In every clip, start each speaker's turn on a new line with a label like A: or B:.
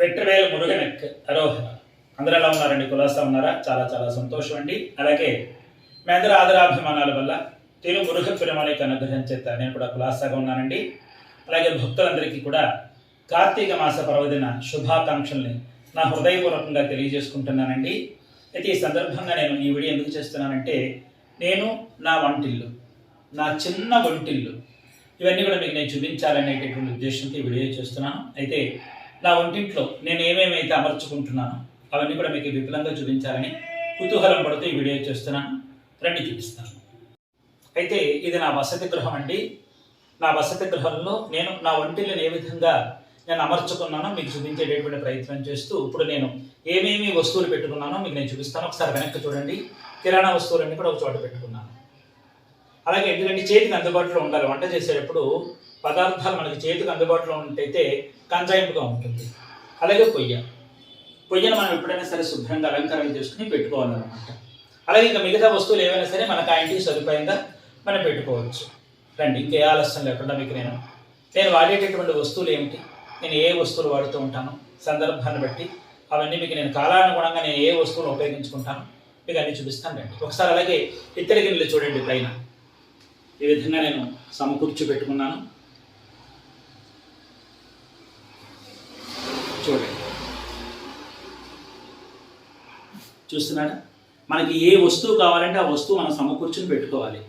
A: వెట్రవేల మురుగనెక్ అరోహణ. అందరూ ఎలా ఉన్నారండి? కులాసా ఉన్నారా? చాలా చాలా సంతోషం అండి. అలాగే మీ అందరి ఆదరాభిమానాల వల్ల తిరు మురుగ పెరుమాళిక అనుగ్రహం చేత నేను కూడా కులాసాగా ఉన్నానండి. అలాగే భక్తులందరికీ కూడా కార్తీక మాస పర్వదిన శుభాకాంక్షల్ని నా హృదయపూర్వకంగా తెలియజేసుకుంటున్నానండి. అయితే ఈ సందర్భంగా నేను ఈ వీడియో ఎందుకు చేస్తున్నానంటే నేను నా వంటిల్లు నా చిన్న వంటిల్లు ఇవన్నీ కూడా మీకు నేను చూపించాలనేటటువంటి ఉద్దేశంతో ఈ వీడియో చేస్తున్నాను. అయితే నా వంటింట్లో నేను ఏమేమైతే అమర్చుకుంటున్నానో అవన్నీ కూడా మీకు విపులంగా చూపించాలని కుతూహలం పడుతూ ఈ వీడియో చేస్తున్నాను రండి చూపిస్తాను. అయితే ఇది నా వసతి గృహం అండి. నా వసతి గృహంలో నేను నా వంటిల్ని ఏ విధంగా నేను అమర్చుకున్నానో మీకు చూపించేటటువంటి ప్రయత్నం చేస్తూ ఇప్పుడు నేను ఏమేమి వస్తువులు పెట్టుకున్నానో మీకు నేను చూపిస్తాను. ఒకసారి వెనక్కి చూడండి. కిరాణా వస్తువులన్నీ కూడా ఒక చోట పెట్టుకున్నాను. అలాగే ఎందుకంటే చేతికి అందుబాటులో ఉండాలి. వంట చేసేటప్పుడు పదార్థాలు మనకి చేతికి అందుబాటులో ఉంటైతే కంజాయింపుగా ఉంటుంది. అలాగే పొయ్య. పొయ్యను మనం ఎప్పుడైనా సరే శుభ్రంగా అలంకరణ చేసుకుని పెట్టుకోవాలన్నమాట. అలాగే ఇంకా మిగతా వస్తువులు ఏవైనా సరే మనకు ఆ ఇంటికి సదుపాయంగా మనం పెట్టుకోవచ్చు. రండి ఇంకే ఆలస్యం లేకుండా మీకు నేను నేను వాడేటటువంటి వస్తువులు ఏమిటి? నేను ఏ వస్తువులు వాడుతూ ఉంటాను? సందర్భాన్ని బట్టి అవన్నీ మీకు నేను కాలానుగుణంగా నేను ఏ వస్తువులు ఉపయోగించుకుంటాను? మీకు అన్ని చూపిస్తాను రండి. ఒకసారి అలాగే ఇత్తడి గిన్నెలు చూడండి పైన. ఈ విధంగా నేను సమకూర్చి పెట్టుకున్నాను. చూడండి. చూస్తున్నాడా మనకి ఏ వస్తువు కావాలంటే ఆ వస్తువు మనం సమకూర్చుని పెట్టుకోవాలి.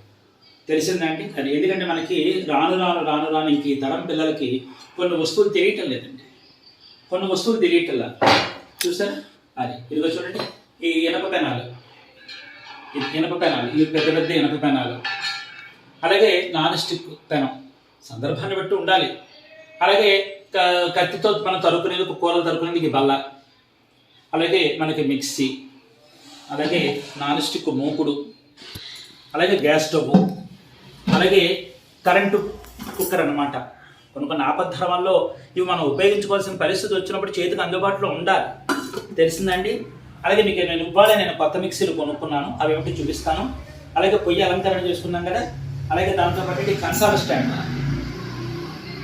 A: తెలిసిందండి అది ఎందుకంటే మనకి రాను రాను రాను రాను ఈ తరం పిల్లలకి కొన్ని వస్తువులు తెలియటం లేదండి. కొన్ని వస్తువులు తెలియటం చూసారా? అది ఇదిగో చూడండి. ఈ ఇనప పెనాలు. ఈ ఇనప పెనాలు. ఈ పెద్ద పెద్ద ఇనప పెనాలు. అలాగే నాన్ స్టిక్ పెనం. సందర్భాన్ని బట్టి ఉండాలి. అలాగే కత్తితో మనం తరుకునేందుకు కూరలు తరుకునేందుకు బల్ల. అలాగే మనకి మిక్సీ. అలాగే నాన్ స్టిక్ మూకుడు. అలాగే గ్యాస్ స్టవ్ అలాగే కరెంటు కుక్కర్ అనమాట కొన్ని కొన్ని ఆపద్ధర్మాల్లో ఇవి మనం ఉపయోగించుకోవాల్సిన పరిస్థితి వచ్చినప్పుడు చేతికి అందుబాటులో ఉండాలి. తెలిసిందండి? అలాగే మీకు నేను ఇవ్వాలి నేను కొత్త మిక్సీలు కొనుక్కున్నాను. అవి ఏమిటి చూపిస్తాను. అలాగే పొయ్యి అలంకరణ చేసుకున్నాం కదా? అలాగే దాంతో పాటు కన్సాల్ స్టాండ్.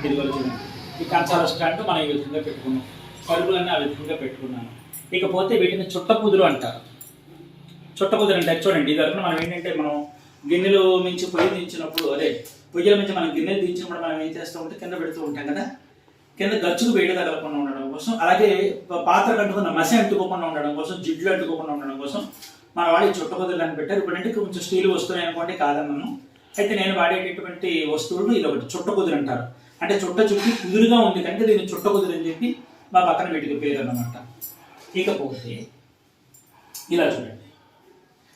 A: ఇదిగో చూడండి. ఈ కంచాల స్టాండ్ మనం ఈ విధంగా పెట్టుకున్నాం. పరుగులన్నీ ఆ విధంగా పెట్టుకున్నాను. ఇకపోతే వీటిని చుట్టపుదులు అంటారు. చుట్టకుదురు అంటే చూడండి ఇది వరకు మనం ఏంటంటే మనం గిన్నెలు మించి పొయ్యి దించినప్పుడు అదే పొయ్యిల మించి మనం గిన్నెలు దించినప్పుడు మనం ఏం చేస్తూ ఉంటే కింద పెడుతూ ఉంటాం కదా? కింద గచ్చుకు వేడి తగలకుండా ఉండడం కోసం అలాగే పాత్ర కట్టుకున్న మసి అంటుకోకుండా ఉండడం కోసం జిడ్లు అంటుకోకుండా ఉండడం కోసం మన వాడి చుట్టకుదురు అని పెట్టారు. ఇప్పుడంటే కొంచెం స్టీల్ వస్తున్నాయి అనుకోండి కాదన్నాను. అయితే నేను వాడేటటువంటి వస్తువులు ఇది ఒకటి చుట్టకుదురు అంటారు. అంటే చుట్ట చుట్టి కుదురుగా ఉంది కనుక దీన్ని చుట్టకుదురు అని చెప్పి మా పక్కన వీటికి పేరు అన్నమాట ఇకపోతే ఇలా చూడండి.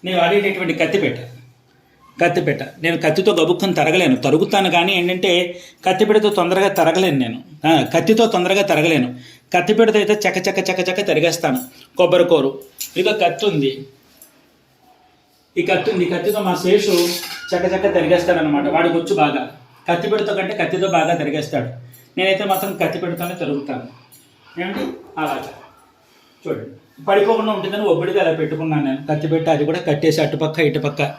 A: నేను వాడేటటువంటి కత్తిపేట కత్తిపేట నేను కత్తితో గబుక్కని తరగలేను. తరుగుతాను కానీ ఏంటంటే కత్తిపేటతో తొందరగా తరగలేను నేను. కత్తితో తొందరగా తరగలేను. కత్తిపేటతో అయితే చక్క చక్క చక్క చక్క తరిగేస్తాను. కొబ్బరి కూరు. ఇక కత్తి ఉంది. ఈ కత్తి ఉంది. కత్తితో మా శేషు చక్క చక్క తరిగేస్తాడనమాట వాడికి వచ్చు బాగా. కత్తిపేటతో కంటే కత్తితో బాగా తిరిగేస్తాడు. నేనైతే మాత్రం కత్తిపెడతోనే తిరుగుతాను. ఏమిటి అలాగా చూడండి. పడిపోకుండా ఉంటుందని ఒబ్బడిగా అలా పెట్టుకున్నాను నేను. కత్తి పెట్టి అది కూడా కట్టేసి అటుపక్క ఇటుపక్క.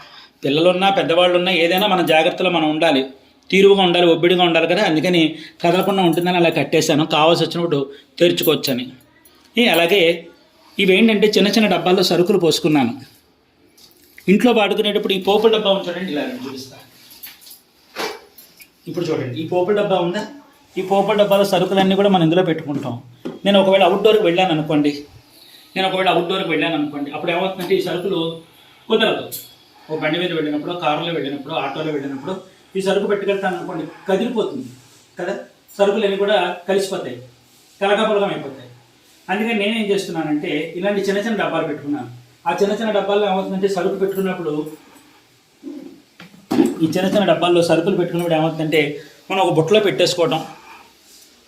A: పిల్లలున్నా పెద్దవాళ్ళు ఉన్నా ఏదైనా మన జాగ్రత్తలో మనం ఉండాలి. తీరువుగా ఉండాలి ఒబ్బడిగా ఉండాలి కదా. అందుకని కదలకుండా ఉంటుందని అలా కట్టేశాను. కావాల్సి వచ్చినప్పుడు తెరుచుకోవచ్చని. అలాగే ఇవేంటంటే చిన్న చిన్న డబ్బాల్లో సరుకులు పోసుకున్నాను. ఇంట్లో వాడుకునేటప్పుడు ఈ పోపుల డబ్బా ఉంది ఇలా చూపిస్తాను. ఇప్పుడు చూడండి ఈ పోపుల డబ్బా ఉందా? ఈ పోపుల డబ్బాలో సరుకులన్నీ కూడా మనం ఇందులో పెట్టుకుంటాం. నేను ఒకవేళ అవుట్డోర్కి వెళ్ళాను అనుకోండి నేను ఒకవేళ అవుట్డోర్కి వెళ్ళాను అనుకోండి అప్పుడు ఏమవుతుందంటే ఈ సరుకులు కుదరదు. ఓ బండి మీద వెళ్ళినప్పుడు కారులో వెళ్ళినప్పుడు ఆటోలో వెళ్ళినప్పుడు ఈ సరుకు పెట్టుకెళ్తాను అనుకోండి కదిలిపోతుంది కదా? సరుకులన్నీ కూడా కలిసిపోతాయి కలకపలకం అయిపోతాయి. అందుకని నేనేం చేస్తున్నానంటే ఇలాంటి చిన్న చిన్న డబ్బాలు పెట్టుకున్నాను. ఆ చిన్న చిన్న డబ్బాల్లో ఏమవుతుందంటే సరుకు పెట్టుకున్నప్పుడు ఈ చిన్న చిన్న డబ్బాల్లో సరుకులు పెట్టుకున్నప్పుడు ఏమవుతుందంటే మనం ఒక బుట్టలో పెట్టేసుకోవడం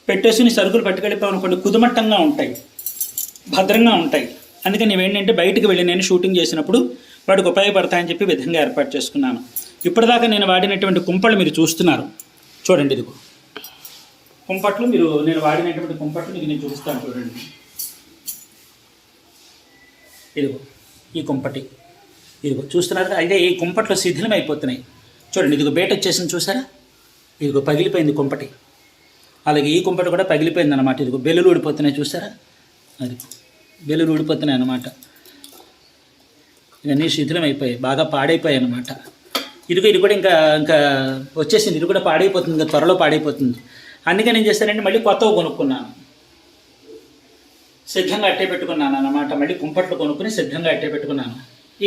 A: పెట్టేసి సరుకులు పట్టుకెళ్ళిపోయామనుకోండి కుదుమట్టంగా ఉంటాయి. భద్రంగా ఉంటాయి. అందుకని నేవేంటంటే బయటకు వెళ్ళి నేను షూటింగ్ చేసినప్పుడు వాటికి ఉపయోగపడతాయని చెప్పి విధంగా ఏర్పాటు చేసుకున్నాను. ఇప్పటిదాకా నేను వాడినటువంటి కుంపళ్ళు మీరు చూస్తున్నారు. చూడండి ఇదిగో. కుంపట్లు మీరు నేను వాడినటువంటి కుంపట్లు మీకు నేను చూపిస్తాను చూడండి. ఇదిగో ఈ కుంపటి. ఇదిగో చూస్తున్నారు అయితే ఈ కుంపట్లు శిథిలం అయిపోతున్నాయి చూడండి ఇదిగో బేట వచ్చేసింది చూసారా? ఇదిగో పగిలిపోయింది కుంపటి. అలాగే ఈ కుంపటి కూడా పగిలిపోయింది అనమాట ఇదిగో బెల్లులు ఊడిపోతున్నాయి చూసారా? అది బెల్లులు ఊడిపోతున్నాయి అనమాట ఇవన్నీ శిథిలం అయిపోయాయి బాగా పాడైపోయాయి అనమాట ఇదిగో ఇది కూడా ఇంకా ఇంకా వచ్చేసింది. ఇది కూడా పాడైపోతుంది ఇంకా త్వరలో పాడైపోతుంది. అందుకని ఏం చేశానంటే మళ్ళీ కొత్తవి కొనుక్కున్నాను. సిద్ధంగా అట్టే పెట్టుకున్నాను అనమాట మళ్ళీ కుంపట్లు కొనుక్కుని సిద్ధంగా అట్టే పెట్టుకున్నాను.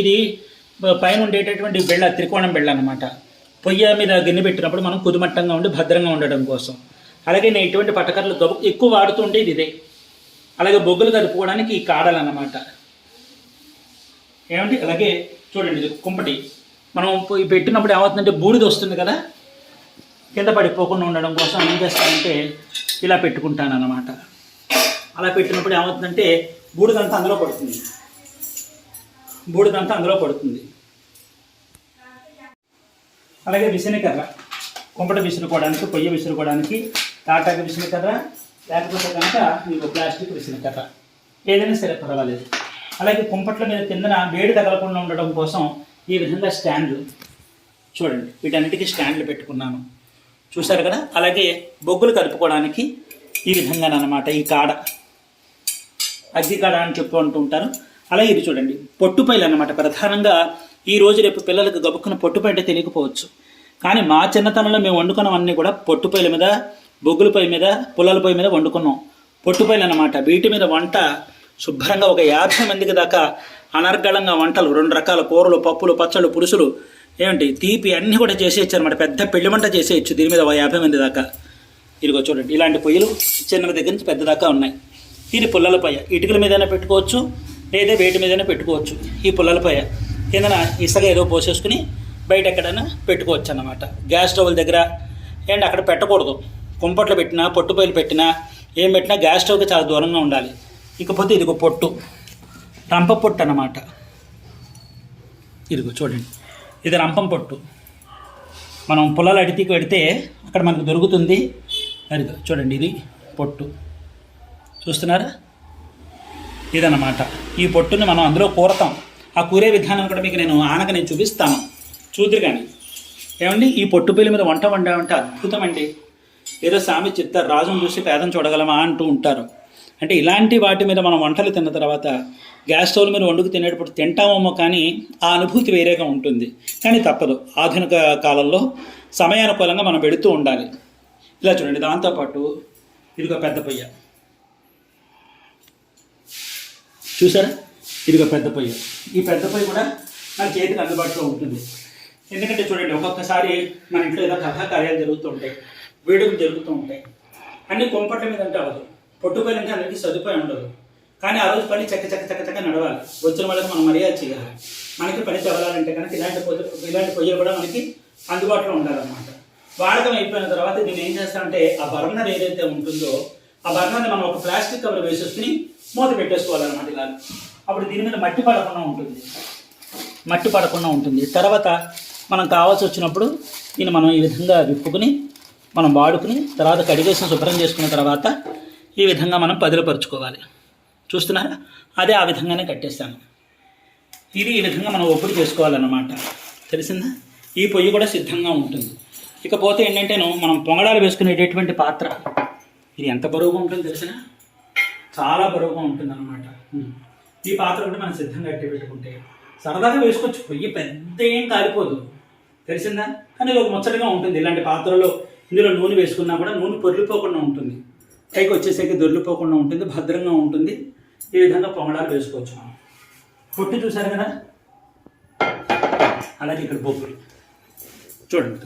A: ఇది పైన ఉండేటటువంటి బిళ్ళ త్రికోణం బిళ్ళ అనమాట పొయ్యి మీద గిన్నె పెట్టినప్పుడు మనం కుదుమట్టంగా ఉండి భద్రంగా ఉండడం కోసం. అలాగే నేను ఇటువంటి పటకర్లు గబు ఎక్కువ వాడుతుండేది ఇదే అలాగే బొగ్గులు కలుపుకోవడానికి ఈ కాడలు అన్నమాట. ఏమంటే అలాగే చూడండి ఇది కుంపటి. మనం పొయ్యి పెట్టినప్పుడు ఏమవుతుందంటే బూడిద వస్తుంది కదా? కింద పడిపోకుండా ఉండడం కోసం ఏం చేస్తానంటే ఇలా పెట్టుకుంటాను అన్నమాట అలా పెట్టినప్పుడు ఏమవుతుందంటే బూడిదంతా అందులో పడుతుంది. బూడిదంతా అందులో పడుతుంది. అలాగే విసినకర్ర కుంపట విసురుకోవడానికి పొయ్యి విసురుకోవడానికి తాటాకు విసినకర్ర లేకపోతే కనుక మీకు ప్లాస్టిక్ విసినకర్ర ఏదైనా సరే పర్వాలేదు. అలాగే కుంపట్ల మీద కిందన వేడి తగలకుండా ఉండడం కోసం ఈ విధంగా స్టాండ్లు చూడండి. వీటన్నిటికీ స్టాండ్లు పెట్టుకున్నాను. చూశారు కదా? అలాగే బొగ్గులు కలుపుకోవడానికి ఈ విధంగా అనమాట ఈ కాడ. అగ్గి కాడ అని చెప్పు అంటూ ఉంటారు. అలాగే ఇది చూడండి. పొట్టుపైలు అన్నమాట. ప్రధానంగా ఈ రోజు రేపు పిల్లలకు గబుక్కున పొట్టుపంటే తెలియకపోవచ్చు కానీ మా చిన్నతనంలో మేము వండుకున్నవన్నీ కూడా పొట్టుపైల మీద బొగ్గుల పొయ్యి మీద పుల్లల పొయ్యి మీద వండుకున్నాం. పొట్టుపైలు అన్నమాట. వీటి మీద వంట శుభ్రంగా ఒక యాభై మందికి దాకా అనర్గళంగా వంటలు రెండు రకాల కూరలు పప్పులు పచ్చళ్ళు పులుసులు ఏమిటి తీపి అన్నీ కూడా చేసేయచ్చు అనమాట పెద్ద పెళ్ళి వంట చేసేయచ్చు దీని మీద ఒక యాభై మంది దాకా. ఇదిగో చూడండి ఇలాంటి పొయ్యిలు చిన్నవి దగ్గర నుంచి పెద్ద దాకా ఉన్నాయి. ఇది పుల్లల పొయ్య. ఇటుకల మీదైనా పెట్టుకోవచ్చు లేదా వేటి మీదైనా పెట్టుకోవచ్చు. ఈ పుల్లల పొయ్య. కిందన ఇసుక ఏదో పోసేసుకుని బయట ఎక్కడైనా పెట్టుకోవచ్చు అన్నమాట గ్యాస్ స్టవ్ల దగ్గర ఏంటి అక్కడ పెట్టకూడదు. కుంపట్లు పెట్టినా పొట్టు పొయ్యిలు పెట్టినా ఏం పెట్టినా గ్యాస్ స్టవ్కి చాలా దూరంగా ఉండాలి. ఇకపోతే ఇదిగో పొట్టు. రంప పొట్టు అన్నమాట ఇదిగో చూడండి. ఇది రంపం పొట్టు. మనం పొలాలు అడితికి పెడితే అక్కడ మనకు దొరుకుతుంది. అదిగో చూడండి ఇది పొట్టు. చూస్తున్నారా? ఇదన్నమాట. ఈ పొట్టుని మనం అందులో కూరతాం. ఆ కూరే విధానం కూడా మీకు నేను ఆనక నేను చూపిస్తాను. చూద్దరు కానీ. ఏమండి? ఈ పొట్టు పిల్లి మీద వంట వండామంటే అద్భుతం అండి. ఏదో స్వామి చెప్తారు రాజును చూసి పేదం చూడగలమా అంటూ ఉంటారు. అంటే ఇలాంటి వాటి మీద మనం వంటలు తిన్న తర్వాత గ్యాస్ స్టవ్ మీద వండుకు తినేటప్పుడు తింటామేమో కానీ ఆ అనుభూతి వేరేగా ఉంటుంది. కానీ తప్పదు. ఆధునిక కాలంలో సమయానుకూలంగా మనం పెడుతూ ఉండాలి. ఇలా చూడండి దాంతోపాటు ఇదిగో పెద్ద పొయ్య. చూసారా? ఇదిగో పెద్ద పొయ్యి. ఈ పెద్ద పొయ్యి కూడా మన చేతికి అందుబాటులో ఉంటుంది. ఎందుకంటే చూడండి ఒక్కొక్కసారి మన ఇంట్లో ఏదో కథా కార్యాలు జరుగుతూ ఉంటాయి వేడుకలు జరుగుతూ ఉంటాయి. అన్ని కొంపట్ల మీద అంటే అవ్వదు. పొట్టుపల్లి అంటే అందరికీ సదుపాయం ఉండదు. కానీ ఆ రోజు పని చక్క చక్క చక్క చక్క నడవాలి. వచ్చిన వాళ్ళకి మనం మర్యాద చేయాలి. మనకి పని తెవలాలంటే కనుక ఇలాంటి పొయ్యి ఇలాంటి పొయ్యిలు కూడా మనకి అందుబాటులో ఉండాలన్నమాట. వాడకం అయిపోయిన తర్వాత దీన్ని ఏం చేస్తామంటే ఆ బర్నర్ ఏదైతే ఉంటుందో ఆ బర్నర్ని మనం ఒక ప్లాస్టిక్ కవర్ వేసేసుకుని మూత పెట్టేసుకోవాలన్నమాట ఇలా. అప్పుడు దీని మీద మట్టి పడకుండా ఉంటుంది. మట్టి పడకుండా ఉంటుంది. తర్వాత మనం కావాల్సి వచ్చినప్పుడు దీన్ని మనం ఈ విధంగా విప్పుకుని మనం వాడుకుని తర్వాత కడిగేసి శుభ్రం చేసుకున్న తర్వాత ఈ విధంగా మనం పదిలపరుచుకోవాలి. చూస్తున్నారా? అదే ఆ విధంగానే కట్టేస్తాను ఇది ఈ విధంగా మనం ఒప్పుడు చేసుకోవాలన్నమాట. తెలిసిందా? ఈ పొయ్యి కూడా సిద్ధంగా ఉంటుంది. ఇకపోతే ఏంటంటేను మనం పొంగడాలు వేసుకునేటటువంటి పాత్ర. ఇది ఎంత బరువుగా ఉంటుంది తెలిసిన చాలా బరువుగా ఉంటుంది అనమాట ఈ పాత్ర కూడా మనం సిద్ధంగా అట్టి పెట్టుకుంటే సరదాగా వేసుకోవచ్చు. పొయ్యి పెద్ద ఏం కాలిపోదు. తెలిసిందా? కానీ ఇది ఒక ముచ్చటగా ఉంటుంది. ఇలాంటి పాత్రలో ఇందులో నూనె వేసుకున్నా కూడా నూనె పొర్లిపోకుండా ఉంటుంది. పైకి వచ్చేసరికి దొర్లిపోకుండా ఉంటుంది. భద్రంగా ఉంటుంది. ఈ విధంగా పొంగడాలు వేసుకోవచ్చు మనం. పొట్టు చూసారు కదా? అలాగే ఇక్కడ బొగ్గులు. చూడండి.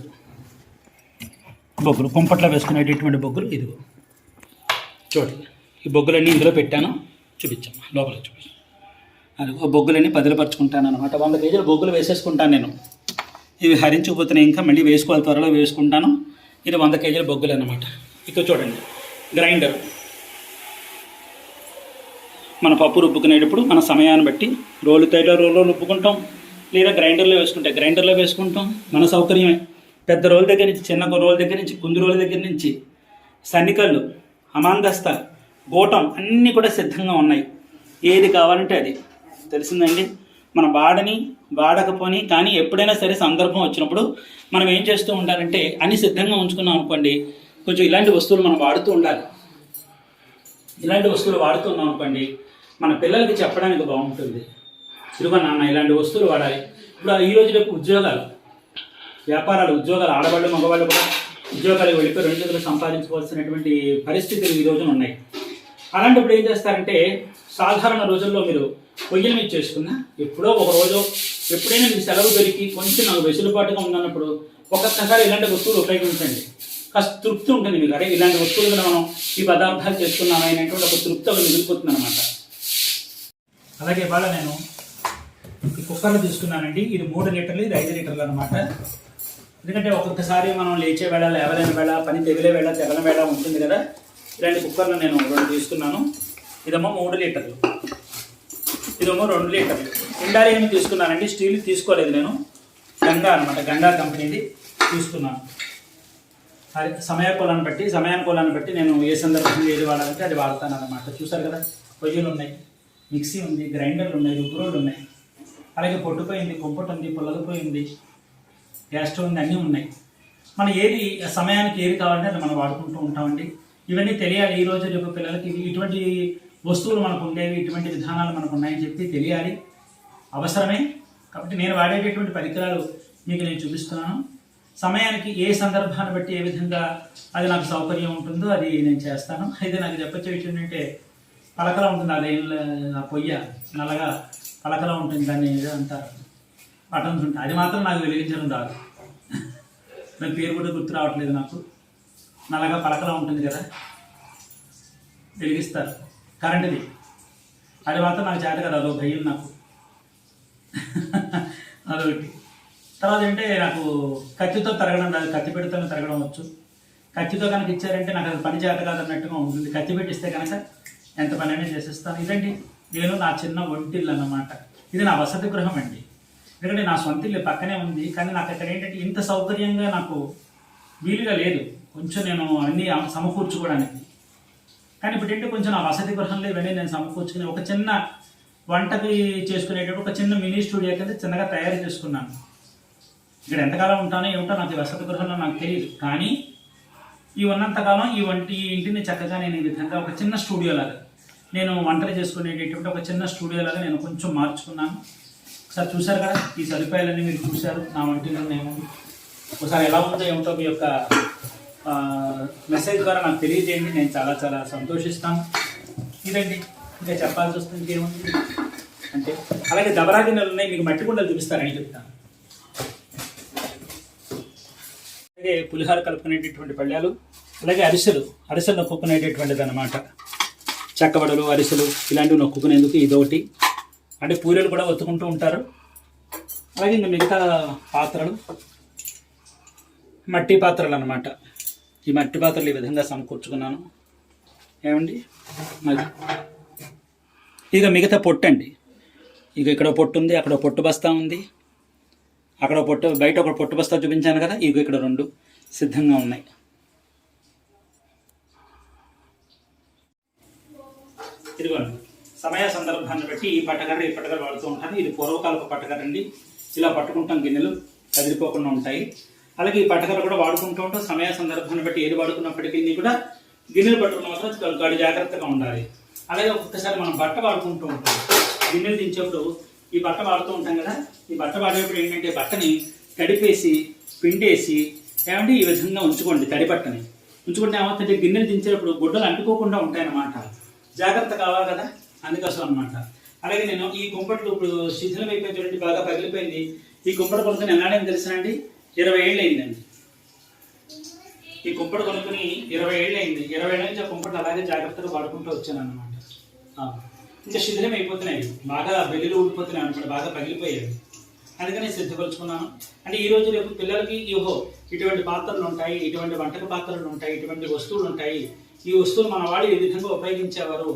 A: బొగ్గులు. కుంపట్లో వేసుకునేటటువంటి బొగ్గులు ఇదిగో. చూడండి. ఈ బొగ్గులన్నీ ఇందులో పెట్టాను. చూపించాము లోపల చూపించాను అది బొగ్గులన్నీ పదిలపరుచుకుంటాను అనమాట వంద కేజీలు బొగ్గులు వేసేసుకుంటాను నేను. ఇవి హరించుకుపోతున్నాయి ఇంకా మళ్ళీ వేసుకోవాలి త్వరలో వేసుకుంటాను. ఇది వంద కేజీల బొగ్గులు అనమాట ఇక్కడ చూడండి గ్రైండర్. మన పప్పు రుబ్బుకునేటప్పుడు మన సమయాన్ని బట్టి రోలు తేడా రోల్లో రుబ్బుకుంటాం లేదా గ్రైండర్లో వేసుకుంటాం గ్రైండర్లో వేసుకుంటాం. మన సౌకర్యమే. పెద్ద రోల్ దగ్గర నుంచి చిన్న రోల్ దగ్గర నుంచి కుంది రోల్ దగ్గర నుంచి సన్నికళ్ళు అమాందస్త గోటం అన్నీ కూడా సిద్ధంగా ఉన్నాయి. ఏది కావాలంటే అది. తెలిసిందండి. మన వాడని వాడకపోని కానీ ఎప్పుడైనా సరే సందర్భం వచ్చినప్పుడు మనం ఏం చేస్తూ ఉండాలంటే అన్ని సిద్ధంగా ఉంచుకున్నాం అనుకోండి కొంచెం ఇలాంటి వస్తువులు మనం వాడుతూ ఉండాలి. ఇలాంటి వస్తువులు వాడుతున్నాం అనుకోండి మన పిల్లలకి చెప్పడానికి బాగుంటుంది. ఇదిగో నాన్న ఇలాంటి వస్తువులు వాడాలి. ఇప్పుడు ఈ రోజు రేపు ఉద్యోగాలు. వ్యాపారాలు ఉద్యోగాలు ఆడవాళ్ళు మగవాళ్ళు కూడా ఉద్యోగాలు వెళ్ళిపోయి రెండు సంపాదించుకోవాల్సినటువంటి పరిస్థితులు ఈ రోజున ఉన్నాయి. అలాంటప్పుడు ఏం చేస్తారంటే సాధారణ రోజుల్లో మీరు పొయ్యిల మీద చేసుకున్నా ఎప్పుడో ఒక రోజు ఎప్పుడైనా మీకు సెలవు దొరికి కొంచెం నాకు వెసులుబాటుగా ఉన్నప్పుడు ఒక్కొక్కసారి ఇలాంటి వస్తువులు ఉపయోగించండి. కాస్త తృప్తి ఉంటుంది మీకు. అరే ఇలాంటి వస్తువులు కూడా మనం ఈ పదార్థాలు చేసుకున్నాం అనేటువంటి ఒక తృప్తి ఒకటి మిగిలిపోతుంది అనమాట అలాగే ఇవాళ నేను ఈ కుక్కర్లు తీసుకున్నానండి. ఇది మూడు లీటర్లు ఇది ఐదు లీటర్లు అనమాట ఎందుకంటే ఒక్కొక్కసారి మనం లేచే వేళ లేవలేని వేళ పని తెగిలే వేళ తెగల వేళ ఉంటుంది కదా. ఇలాంటి కుక్కర్లు నేను రెండు తీసుకున్నాను. ఇదేమో మూడు లీటర్లు. ఇదేమో రెండు లీటర్లు. ఇండాలి ఏమి తీసుకున్నానండి? స్టీల్ తీసుకోలేదు నేను. గంగా అనమాట గంగా కంపెనీది తీసుకున్నాను. అది సమయానుకూలాన్ని బట్టి సమయానుకూలాన్ని బట్టి నేను ఏ సందర్భంలో ఏది వాడాలంటే అది వాడతాను అనమాట చూసారు కదా? పొయ్యిలు ఉన్నాయి మిక్సీ ఉంది గ్రైండర్లు ఉన్నాయి రుబ్బురోళ్ళు ఉన్నాయి. అలాగే పొట్టుపోయింది కుంపటి ఉంది పుల్లకపోయింది గ్యాస్ స్టవ్ ఉంది అన్నీ ఉన్నాయి. మనం ఏది సమయానికి ఏది కావాలంటే అది మనం వాడుకుంటూ ఉంటామండి. ఇవన్నీ తెలియాలి. ఈ రోజు రేపు పిల్లలకి ఇటువంటి వస్తువులు మనకు ఉండేవి ఇటువంటి విధానాలు మనకు ఉన్నాయని చెప్పి తెలియాలి. అవసరమే. కాబట్టి నేను వాడేటటువంటి పరికరాలు మీకు నేను చూపిస్తున్నాను. సమయానికి ఏ సందర్భాన్ని బట్టి ఏ విధంగా అది నాకు సౌకర్యం ఉంటుందో అది నేను చేస్తాను. అయితే నాకు చెప్పచ్చే విషయం ఏంటంటే పలకలా ఉంటుంది అదే ఆ పొయ్య నల్లగా పలకలా ఉంటుంది దాన్ని ఏదో అంటారు. బటన్స్ ఉంటాయి. అది మాత్రం నాకు వెలిగించడం రాదు. దాని పేరు కూడా గుర్తు రావట్లేదు నాకు. నల్లగా పలకలా ఉంటుంది కదా? వెలిగిస్తారు. కరెంటుది అది మాత్రం నాకు చేత కదా అదో భయం నాకు. అదొకటి. తర్వాత ఏంటంటే నాకు కత్తితో తరగడం రాదు కత్తి పెడితో తరగడం వచ్చు. కత్తితో కనుక ఇచ్చారంటే నాకు అది పని చేత కాదు అన్నట్టుగా ఉంటుంది. కత్తి పెట్టిస్తే కనుక ఎంత పని అయినా చేసేస్తాను. ఇదండి నేను నా చిన్న ఒంటిల్లు అన్నమాట. ఇది నా వసతి గృహం అండి. ఎందుకంటే నా సొంత ఇల్లు పక్కనే ఉంది. కానీ నాకు అక్కడ ఏంటంటే ఇంత సౌకర్యంగా నాకు వీలుగా లేదు. కొంచెం నేను అన్నీ సమకూర్చుకోవడానికి. కానీ ఇప్పుడు ఏంటి కొంచెం నా వసతి గృహంలో ఇవన్నీ నేను సమకూర్చుకుని ఒక చిన్న వంటకి చేసుకునేటప్పుడు ఒక చిన్న మినీ స్టూడియో కింద చిన్నగా తయారు చేసుకున్నాను. ఇక్కడ ఎంతకాలం ఉంటానో ఏమిటో నాకు వసతి గృహంలో నాకు తెలియదు కానీ ఈ ఉన్నంతకాలం ఈ వంటి ఈ ఇంటిని చక్కగా నేను ఈ విధంగా ఒక చిన్న స్టూడియో లాగా నేను వంటలు చేసుకునేటటువంటి ఒక చిన్న స్టూడియో లాగా నేను కొంచెం మార్చుకున్నాను. ఒకసారి చూశారు కదా ఈ సదుపాయాలన్నీ మీరు చూశారు. నా వంటిలో నేను ఒకసారి ఎలా ఉందో ఏమిటో మీ యొక్క మెసేజ్ ద్వారా నాకు తెలియజేయండి. నేను చాలా చాలా సంతోషిస్తాను. ఇదండి. ఇంకా చెప్పాల్సి వస్తుంది ఇంకేముంది? అంటే అలాగే దబరా గిన్నెలు ఉన్నాయి. మీకు మట్టి కుండలు చూపిస్తారని చెప్తాను. అలాగే పులిహార కలుపుకునేటటువంటి పళ్ళాలు అలాగే అరిసెలు. అరిసెలు నొక్కుకునేటటువంటిది అనమాట చెక్కబడలు అరిసెలు ఇలాంటివి నొక్కుకునేందుకు ఇదొకటి అంటే పూరీలు కూడా ఒత్తుకుంటూ ఉంటారు. అలాగే ఇంకా మిగతా పాత్రలు మట్టి పాత్రలు అనమాట ఈ మట్టి పాత్రలు ఈ విధంగా సమకూర్చుకున్నాను. ఏమండి? మరి ఇక మిగతా పొట్టు అండి ఇక ఇక్కడ పొట్టు ఉంది అక్కడ పొట్టు బస్తా ఉంది. అక్కడ పొట్టు బయట ఒక పొట్టు బస్తా చూపించాను కదా ఇక ఇక్కడ రెండు సిద్ధంగా ఉన్నాయి. ఇదిగోండి. సమయ సందర్భాన్ని బట్టి ఈ పట్టకర్ర ఈ పట్టకర్ర వాడుతూ ఉంటాను. ఇది పూర్వకాలపు పట్టకర్ర అండి. ఇలా పట్టుకుంటాం గిన్నెలు కదిలిపోకుండా ఉంటాయి. అలాగే ఈ పట్టకర్ర కూడా వాడుకుంటూ ఉంటాం. సమయ సందర్భాన్ని బట్టి ఏది వాడుకున్నప్పటికీ కూడా గిన్నెలు పట్టుకున్న మాత్రం గడి జాగ్రత్తగా ఉండాలి. అలాగే ఒక్కసారి మనం బట్ట వాడుకుంటూ ఉంటాం. గిన్నెలు దించేప్పుడు ఈ బట్ట వాడుతూ ఉంటాం కదా? ఈ బట్ట వాడేప్పుడు ఏంటంటే బట్టని తడిపేసి పిండేసి ఏమంటే ఈ విధంగా ఉంచుకోండి తడి బట్టని. ఉంచుకుంటే ఏమవుతుందంటే గిన్నెలు దించేటప్పుడు గుడ్డలు అంటుకోకుండా ఉంటాయన్నమాట. జాగ్రత్త కావాలి కదా? అందుకోసం అన్నమాట. అలాగే నేను ఈ కుంపట్లు ఇప్పుడు శిథిలం అయిపోయి చూడండి బాగా పగిలిపోయింది. ఈ కుంపట కొనుక్కొని ఎన్నాడేం తెలుసానండి ఇరవై ఏళ్ళు అయిందండి ఈ కుంపట కొనుక్కుని ఇరవై ఏళ్ళు అయింది ఇరవై ఏళ్ళ నుంచి ఆ కుంపట్లు అలాగే జాగ్రత్తగా వాడుకుంటూ వచ్చాను అనమాట ఇంకా శిథిలం అయిపోతున్నాయి. బాగా బెల్లులు ఊడిపోతున్నాయి అనమాట బాగా పగిలిపోయాయి. అందుకని సిద్ధపరుచుకున్నాను. అంటే ఈ రోజు రేపు పిల్లలకి ఓహో ఇటువంటి పాత్రలు ఉంటాయి ఇటువంటి వంటక పాత్రలు ఉంటాయి ఇటువంటి వస్తువులు ఉంటాయి. ఈ వస్తువులు మన వాళ్ళు ఈ విధంగా ఉపయోగించేవారు?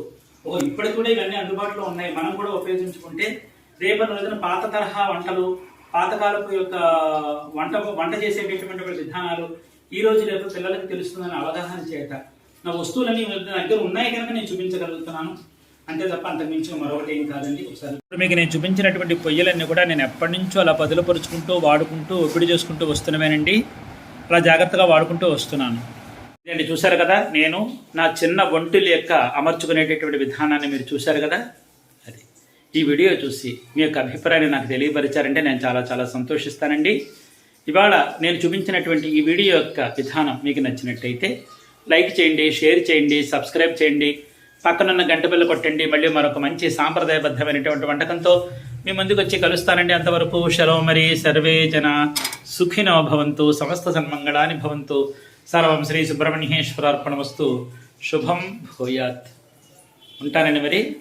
A: ఓహో ఇప్పటికి కూడా ఇవన్నీ అందుబాటులో ఉన్నాయి. మనం కూడా ఉపయోగించుకుంటే రేపటి రోజున పాత తరహా వంటలు పాతకాలపు యొక్క వంట వంట చేసేటటువంటి విధానాలు ఈ రోజు రేపు పిల్లలకు తెలుస్తుందని అవగాహన చేత. నా వస్తువులన్నీ దగ్గర ఉన్నాయి కనుక నేను చూపించగలుగుతున్నాను. అంతే తప్ప అంతకుమించి మరొకటి ఏం కాదండి. ఒకసారి ఇప్పుడు మీకు నేను చూపించినటువంటి పొయ్యలన్నీ కూడా నేను ఎప్పటి నుంచో అలా పదులుపరుచుకుంటూ వాడుకుంటూ ఒప్పిడి చేసుకుంటూ వస్తున్నామేనండి. అలా జాగ్రత్తగా వాడుకుంటూ వస్తున్నాను. ఇదండి చూశారు కదా నేను నా చిన్న ఒంటిల యొక్క అమర్చుకునేటటువంటి విధానాన్ని మీరు చూశారు కదా. ఈ వీడియో చూసి మీ యొక్క అభిప్రాయాన్ని నాకు తెలియపరిచారంటే నేను చాలా చాలా సంతోషిస్తానండి. ఇవాళ నేను చూపించినటువంటి ఈ వీడియో యొక్క విధానం మీకు నచ్చినట్టయితే లైక్ చేయండి షేర్ చేయండి సబ్స్క్రైబ్ చేయండి పక్కనున్న గంట బిల్ల కొట్టండి మళ్ళీ మరొక మంచి సాంప్రదాయబద్ధమైనటువంటి వంటకంతో మీ ముందుకు వచ్చి కలుస్తానండి. అంతవరకు శలో మరి సర్వే జన సుఖినో భవంతు సమస్త సన్మంగళాని భవంతు. సర్వం శ్రీ సుబ్రహ్మణ్యేశ్వరార్పణమస్తు. శుభం భూయాత్. ఉంటానండి మరి.